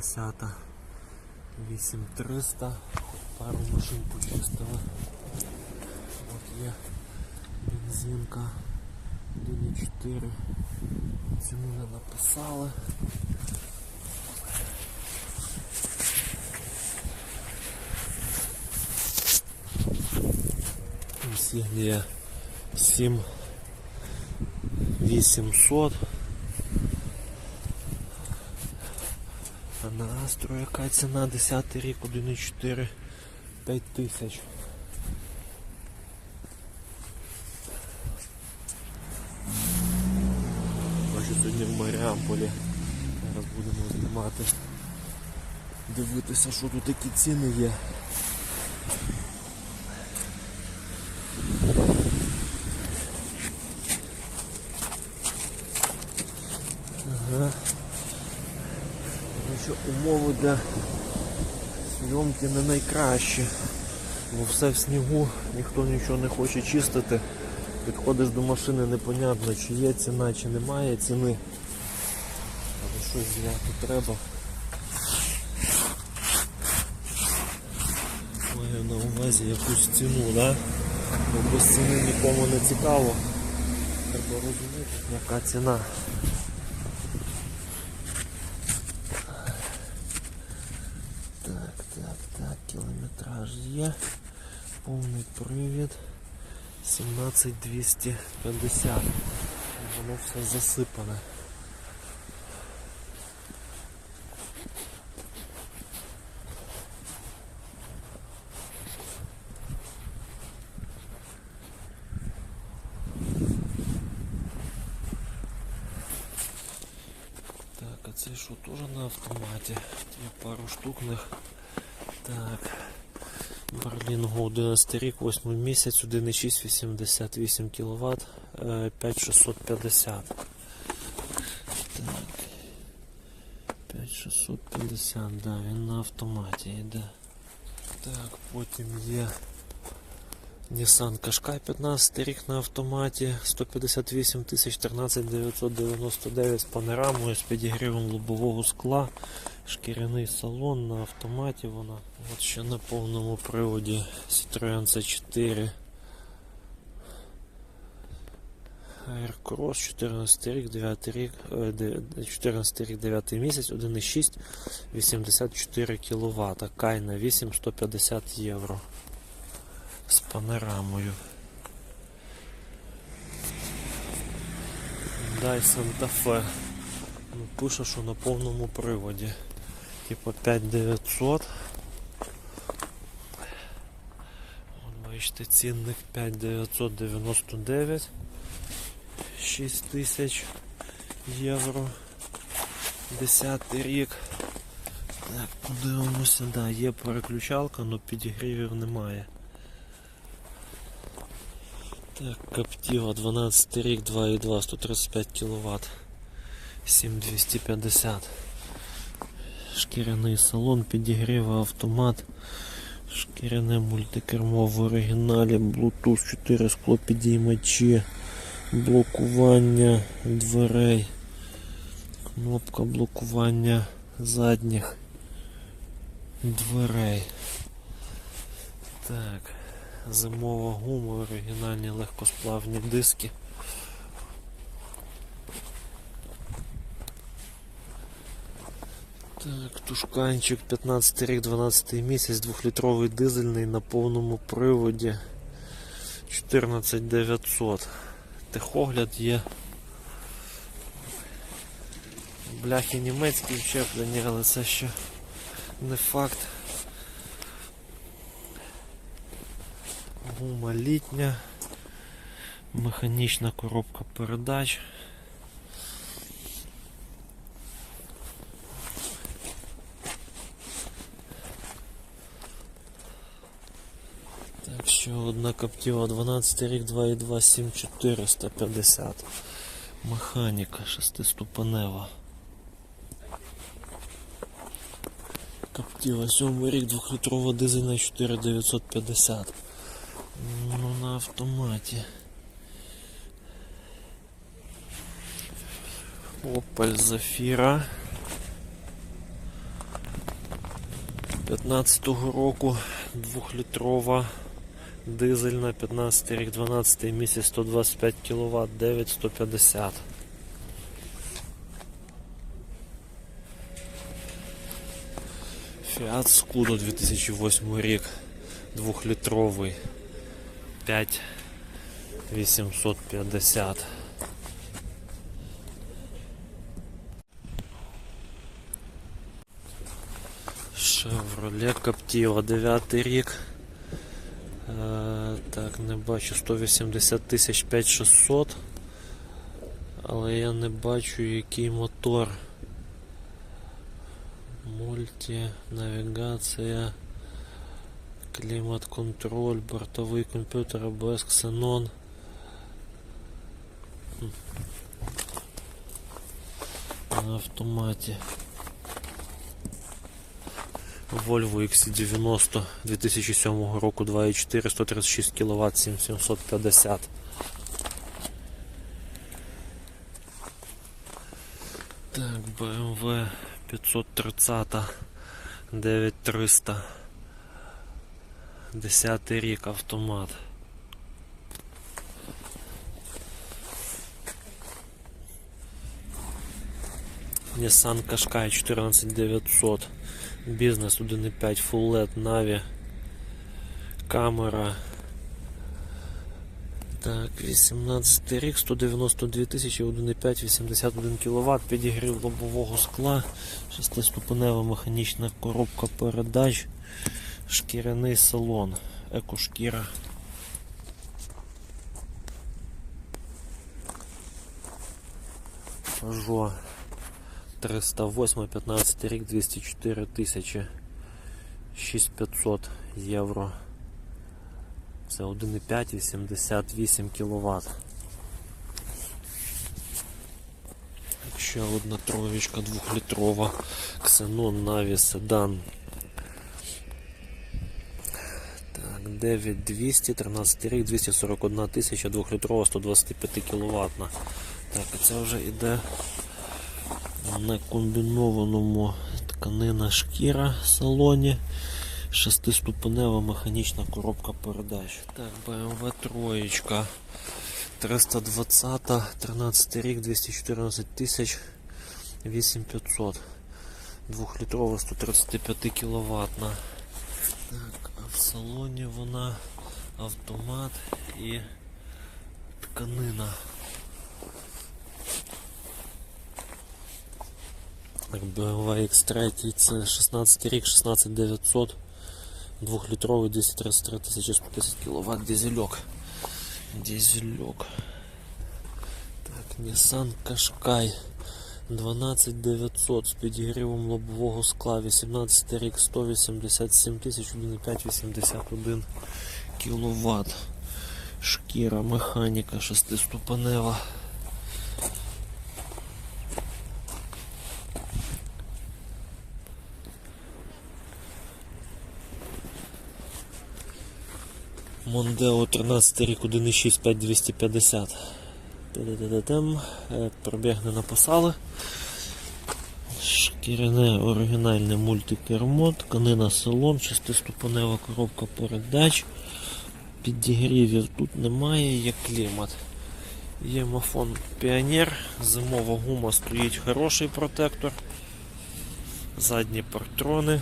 Так, це Volvo S60 8300. Пару машин почистили. От є бензинка 1.4. Ціну не написали. Insignia 7 800. А на Астро яка ціна 10 рік 1,4 5 тисяч. Бачу сьогодні в Маріамполі. Зараз будемо знімати. Дивитися, що тут такі ціни є. Ага. Тому що умови для зйомки не найкращі. Бо все в снігу, ніхто нічого не хоче чистити. Підходиш до машини, непонятно, чи є ціна, чи немає ціни. Але щось зняти треба. Маю на увазі якусь ціну, да? Бо без ціни нікому не цікаво. Треба розуміти, яка ціна. кілометраж є. Повний привід. 17250. Воно все засипане. Так, а це що теж на автоматі? Є пару штук них. Так. Берлінго 11 рік, 8 місяць, 1,6, 88 кВт, 5650. Так. 5650, да, він на автоматі йде. Так, потім є Nissan Qashqai 15 рік на автоматі, 158 тисяч 13 999 з панорамою, з підігрівом лобового скла, шкіряний салон на автоматі вона. От ще на повному приводі Citroen C4 Aircross 14 рік, 9 рік, е, 14 рік, 9 місяць, 1,6, 84 кВт, Кайна 8, 150 євро з панорамою. Дай Santa Fe. Ну, пише, що на повному приводі. Типа 5900. От бачите, цінник 5999. 6000 євро. 10 рік. Так, подивимося, да, є переключалка, але підігрівів немає. Так, Captiva 12 рік, 2,2, 135 кВт, 7250. Шкіряний салон, підігрів автомат, шкіряне мультикермо в оригіналі, Bluetooth 4 склопідіймачі, блокування дверей, кнопка блокування задніх дверей. Так. Зимова гума, оригінальні легкосплавні диски. Так, тушканчик 15 рік, 12 місяць, 2-літровий дизельний на повному приводі 14900. Техогляд є. Бляхи німецькі вчеплені, але це ще не факт. Гума літня, механічна коробка передач. Так, ще одна 12 рік 2.2 7450. Механіка шестиступенева. Captiva 7 рік 2-літрова дизельна 4950. Ну, на автоматі. Opel Zafira 15-го року, 2-літрова, дизельна, 15 рік, 12 місяць, 125 кВт, 9150. Fiat Scudo 2008 рік, 2-літровий, 5850. Chevrolet Captiva 9 рік. Е, так, не бачу 180 тисяч 5600. Але я не бачу який мотор. Мульті, навігація, клімат-контроль, бортовий комп'ютер, ABS, Xenon. На автоматі. Volvo XC90 2007 року 2.4 136 кВт 7750. Так, BMW 530 9300 10 рік автомат. Nissan Qashqai 14900 Бізнес 1.5 Full LED Navi Камера Так, 18 рік, 192 тисячі, 1,5, 81 кВт, підігрів лобового скла, шестиступенева механічна коробка передач, шкіряний салон, екошкіра. Peugeot 308, 15 рік, 204 тисячі, 6500 євро. Це 1,5, 88 кВт. Ще одна троєчка двохлітрова. Xenon Navi. Так, 9200, 13 рік, 241 тисяча, двохлітрова, 125 кВт. Так, це вже йде на комбінованому тканина шкіра салоні. Шестиступенева механічна коробка передач. Так, BMW троєчка 320, 13 рік, 214 тисяч, 8500. Двохлітрова 135 кВт. Так, а в салоні вона автомат і тканина. Так, BMW X3 це 16 рік, 16900. Двухлітровий 233 тисячі 110 кВт дизельок. Дизельок. Так, Nissan Qashqai 12900 з підігрівом лобового скла, 18 рік, 187 тисяч 1,5 81 кВт. Шкіра, механіка, шестиступенева. Мондео 13 рік 1,6 5250. Е, Пробіг не написали. Шкіряне оригінальне мультикермо, тканина салон, шестиступенева коробка передач. Підігрівів тут немає, є клімат. Є мафон Піонер, зимова гума стоїть хороший протектор. Задні партрони.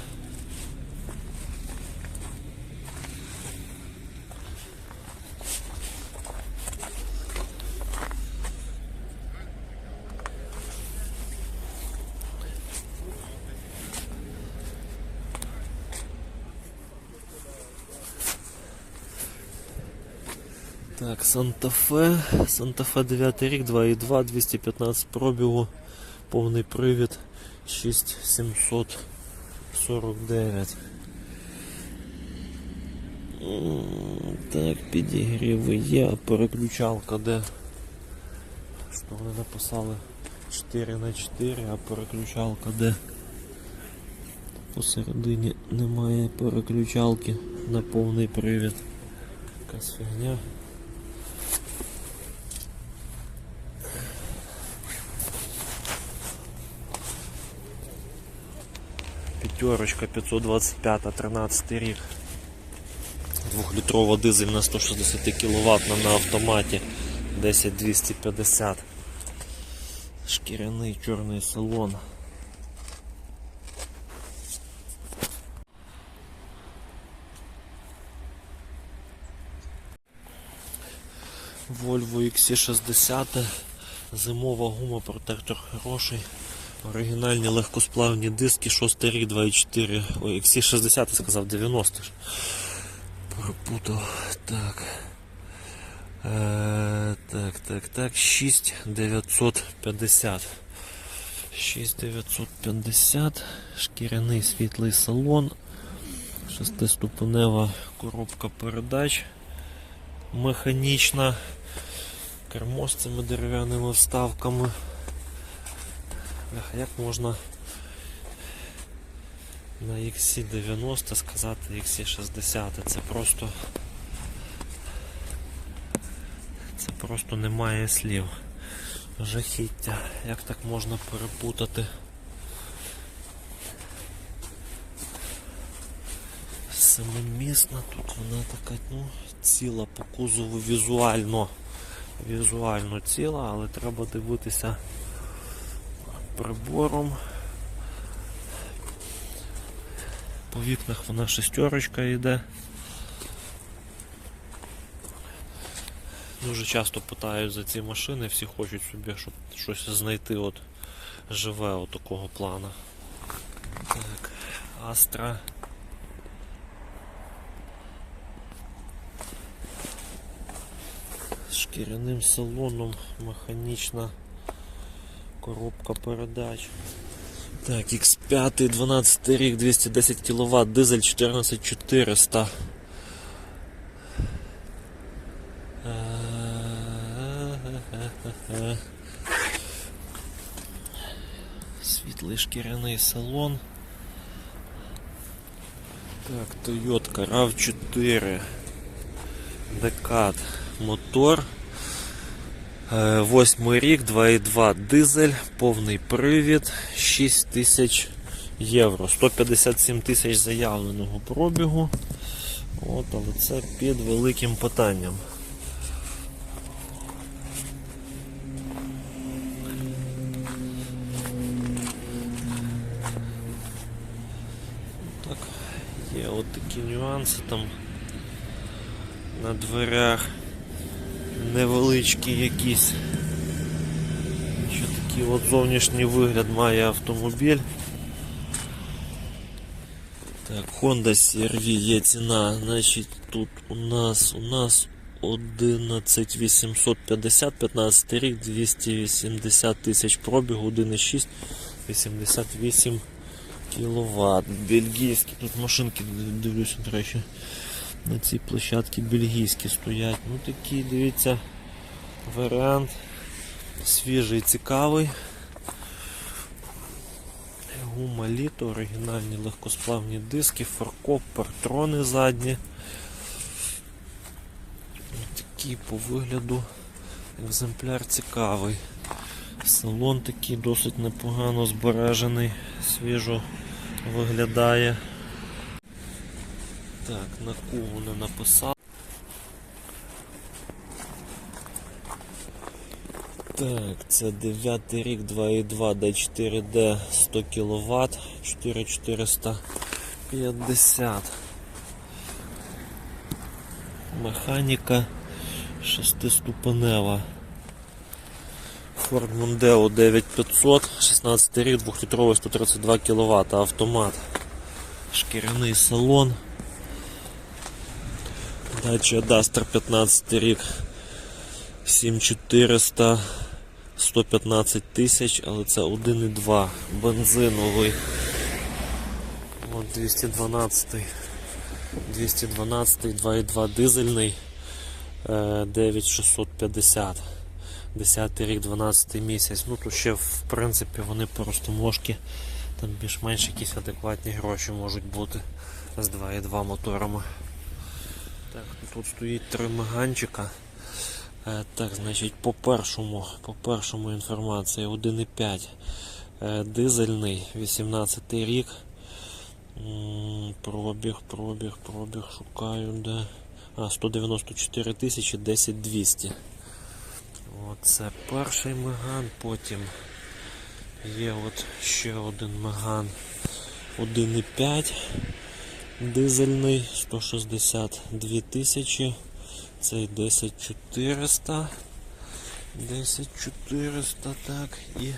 Так, Санта-Фе. Санта-Фе 9 рік, 2,2, 215 пробігу, повний привід 6749. Так, підігріви є, переключалка де? Що вони написали? 4 на 4, а переключалка де? Посередині немає переключалки на повний привід. Якась фігня. П'ятерочка 525, 13 рік. Двохлітрова дизель на 160 кВт на автоматі 10250. Шкіряний чорний салон. Volvo XC60, зимова гума, протектор хороший. Оригінальні легкосплавні диски, 6 рік 2.4. Ой, XC60 сказав 90 ж. Пропутав. Так. Е, так, так, так. 6950. 6950. Шкіряний світлий салон. Шестиступенева коробка передач. Механічна. Кермо з цими дерев'яними вставками. Бляха, Як можна на XC90 сказати XC60? Це просто. Це просто немає слів. Жахіття. Як так можна перепутати? Семимісна, тут вона така, ну, ціла по кузову візуально. Візуально ціла, але треба дивитися прибором. По вікнах вона шестерочка йде. Дуже часто питають за ці машини, всі хочуть собі щоб щось знайти от живе от такого плана. Так, Астра. З шкіряним салоном, механічна коробка передач. Так, X5, 12 рік, 210 кВт, дизель 14400. Світлий шкіряний салон. Так, Toyota RAV4 Декат мотор. Е, Восьмий рік, 2,2 дизель, повний привід, 6 тисяч євро. 157 тисяч заявленого пробігу. От, але це під великим питанням. Так, є от такі нюанси там на дверях невеличкі якісь. Що такий от зовнішній вигляд має автомобіль. Так, Honda CR-V є ціна, значить тут у нас у нас 11850, 15 рік, 280 тисяч пробігу, 1,6, 88 кВт. Бельгійські, тут машинки дивлюся, до речі, на цій площадці бельгійські стоять. Ну такий, дивіться, варіант свіжий, цікавий. Гума літо, оригінальні легкосплавні диски, фаркоп, партрони задні. Такий по вигляду екземпляр цікавий. Салон такий досить непогано збережений, свіжо виглядає. Так, на кого не написав. Так, це 9 рік 2.2 D4D 100 кВт 4450. Механіка шестиступенева. Ford Mondeo 9500, 16 рік, 2-літровий 132 кВт, автомат. Шкіряний салон. Дача Duster 15 рік. 7400 115 тисяч, але це 1,2 бензиновий. От 212 212 2,2 дизельний е, 9650 10 рік 12 місяць. Ну тут ще в принципі вони просто мошки там більш-менш якісь адекватні гроші можуть бути з 2,2 моторами. Так, тут стоїть три меганчика. Е, Так, значить, по першому, по першому інформація 1,5 е, дизельний, 18 рік, Пробіг, пробіг, пробіг, шукаю, де. А, 194 тисячі 10 200. Оце перший меган, потім є от ще один меган 1,5 дизельний 162 тисячі. Цей 10400. 10400, так, і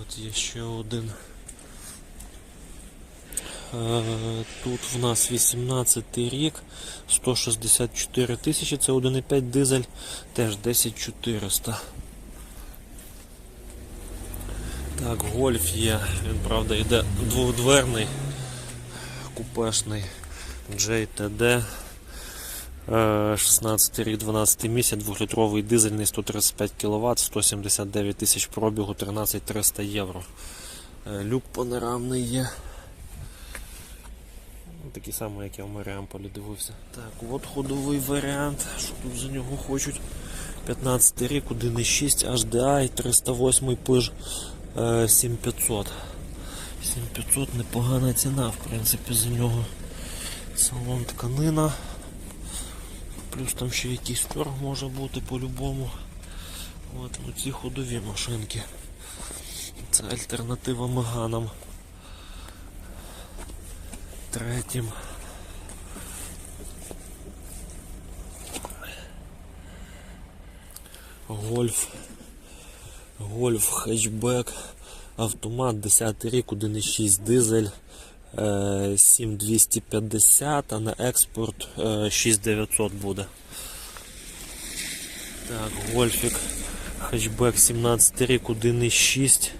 от є ще один. Е, Тут в нас 18 рік, 164 тисячі, це 1,5 дизель, теж 10400. Так, гольф є, він правда йде двохдверний, купешний JTD. Е, 16 рік, 12 місяць, 2-літровий дизельний 135 кВт, 179 тисяч пробігу, 13 300 євро. Е, Люк панорамний є. Такий самий, як я в Маріамполі дивився. Так, от ходовий варіант. Що тут за нього хочуть? 15 рік, 1,6 HDI, 308 пиж е, 7500. 7500 непогана ціна, в принципі, за нього. Салон тканина. Плюс там ще якийсь торг може бути по-любому. От, ну ці ходові машинки. Це альтернатива Меганам. Третім. Гольф. Гольф хетчбек. Автомат 10 рік, 1,6 дизель. е, 7250, а на експорт е, 6900 буде. Так, гольфік. Хетчбек 17 рік, 1,6,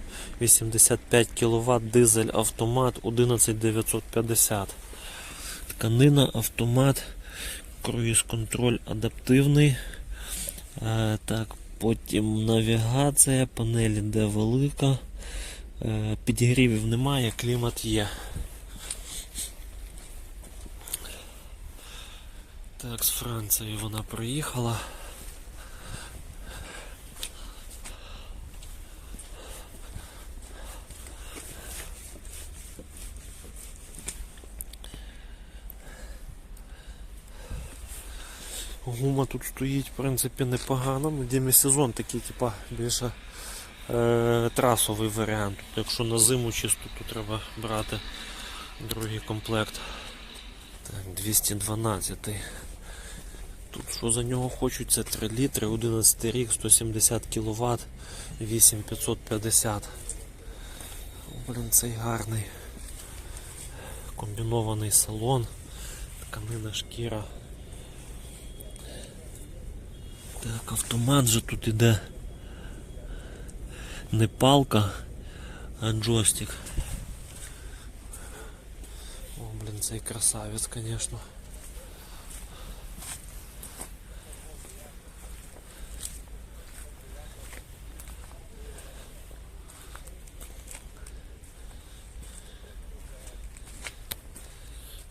85 кВт, дизель автомат 11950. Тканина, автомат, круїз контроль адаптивний. Е, так, потім навігація, панель іде велика. Е, підігрівів немає, клімат є. Так, з Франції вона проїхала. Гума тут стоїть, в принципі, непогано. Ну, Демісезон такий, типа, більше е, трасовий варіант. Якщо на зиму чисто, то треба брати другий комплект. Так, 212. Тут що за нього хочуть, це 3 літри, 11 рік, 170 кВт, 8550. Блін, цей гарний. Комбінований салон, тканина шкіра. Так, автомат же тут іде. Не палка, а джойстик. О, блін, цей красавець, звісно.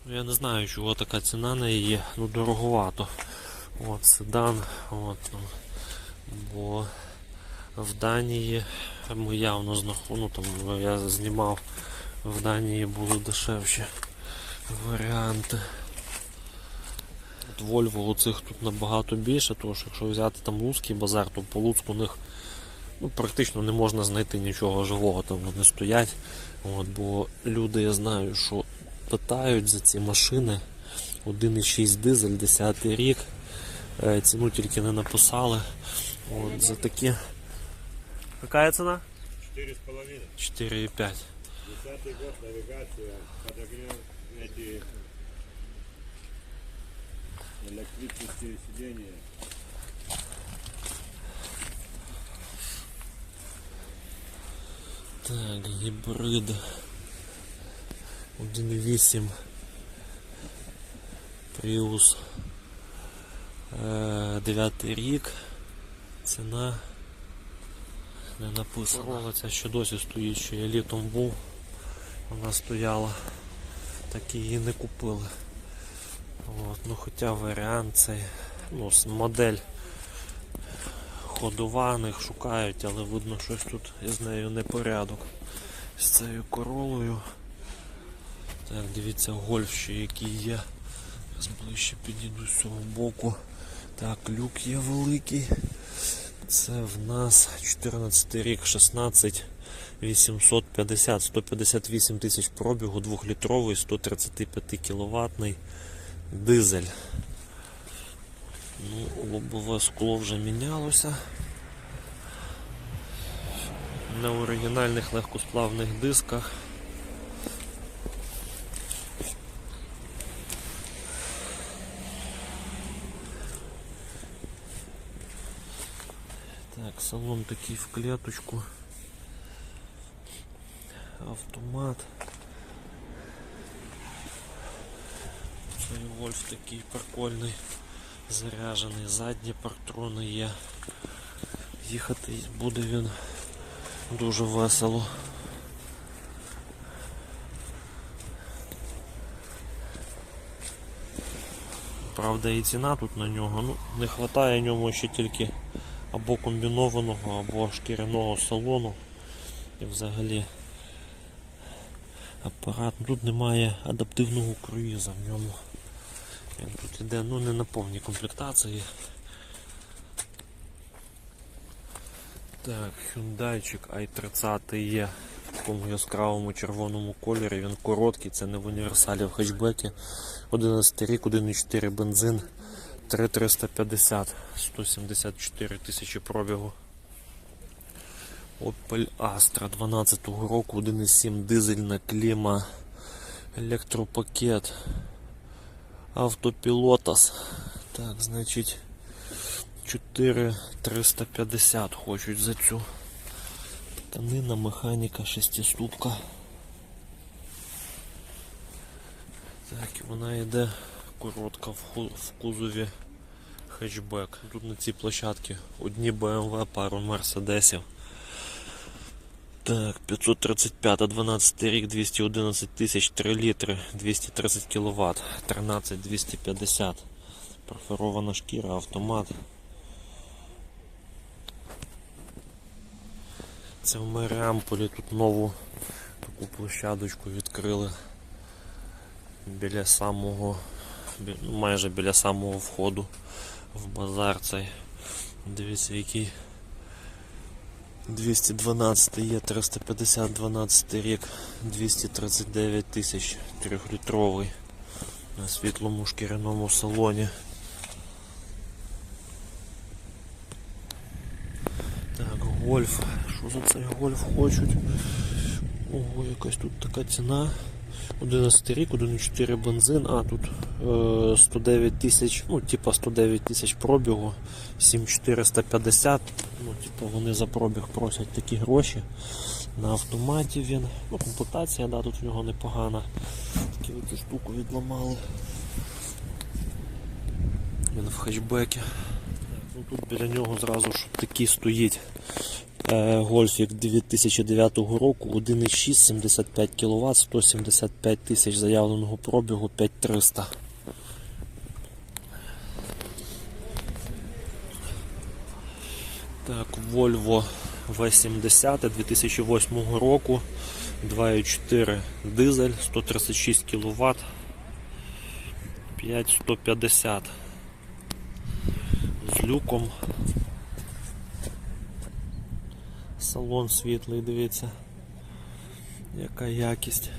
Ну, Я не знаю, чого така ціна на її, ну дороговато. От седан, от, бо в Данії ми явно знаходимо, ну, там я знімав, в Данії були дешевші варіанти. От Volvo оцих тут набагато більше, тому що якщо взяти там Луцький базар, то по Луцьку у них ну, практично не можна знайти нічого живого, там вони стоять. От, бо люди, я знаю, що питають за ці машини 1,6 дизель, 10 рік. Е, Ціну тільки не написали. От, за такі. Яка ціна? Четыре с половиной. 4,5. Десятый год, навигация, подогрев эти электрические сиденья. Так, гібрид 1.8 Prius 9 рік. Ціна не. Corolla ця ще досі стоїть, що я літом був. Вона стояла. Так її не купили. От, ну хоча варіант цей, ну, модель ходова, них шукають, але видно, щось тут із нею непорядок. З цією королою. Так, дивіться, гольф ще який є. Зараз ближче підійду з цього боку. Так, люк є великий. Це в нас 14 рік, 16 850, 158 тисяч пробігу, 2-літровий, 135 кіловатний дизель. Ну, лобове скло вже мінялося. На оригінальних легкосплавних дисках. Так, салон такий в клеточку. Автомат. Вольф такий прикольний, заряджений, задні партрони є. Їхати буде він дуже весело. Правда і ціна тут на нього. Ну, не вистачає ньому ще тільки або комбінованого, або шкіряного салону. І взагалі апарат. Тут немає адаптивного круїза в ньому. Він тут іде ну, не на повній комплектації. Так, Hyundai i30 є в такому яскравому червоному кольорі. Він короткий, це не в універсалі в хетчбекі. 11 рік, 1,4 бензин, 3350, 174 тисячі пробігу. Opel Astra 12 року, 1,7 дизельна кліма, електропакет, автопілотас. Так, значить 4350 хочуть за цю. Тканина, механіка, шестиступка. Так, вона йде коротка в кузові хетчбек. Тут на цій площадці одні BMW, пару Мерседесів. Так, 535, 12 рік, 211 тисяч, 3 літри, 230 кВт, 13 250. Перфорована шкіра, автомат. Це в Маріамполі тут нову таку площадочку відкрили біля самого, ну, майже біля самого входу в базар цей. Дивіться, який 212 є, 350 12 рік, 239 тисяч, 3-літровий на світлому шкіряному салоні. Так, гольф. Що за цей гольф хочуть? Ого, якась тут така ціна. 11 рік, 1,4 бензин, а тут е, 109 тисяч, ну, типа 109 тисяч пробігу, 7450. Ну, типа вони за пробіг просять такі гроші. На автоматі він. Ну, комплектація, да, тут в нього непогана. Такі цю штуку відламали. Він в хетчбекі. Ну, тут біля нього зразу ж такі стоїть. Е, Гольфік 2009 року, 1,6, 75 кВт, 175 тисяч заявленого пробігу, 5300. Так, Volvo V70 2008 року, 2,4 дизель, 136 кВт, 5150 з люком. Салон світлий, дивіться, яка якість.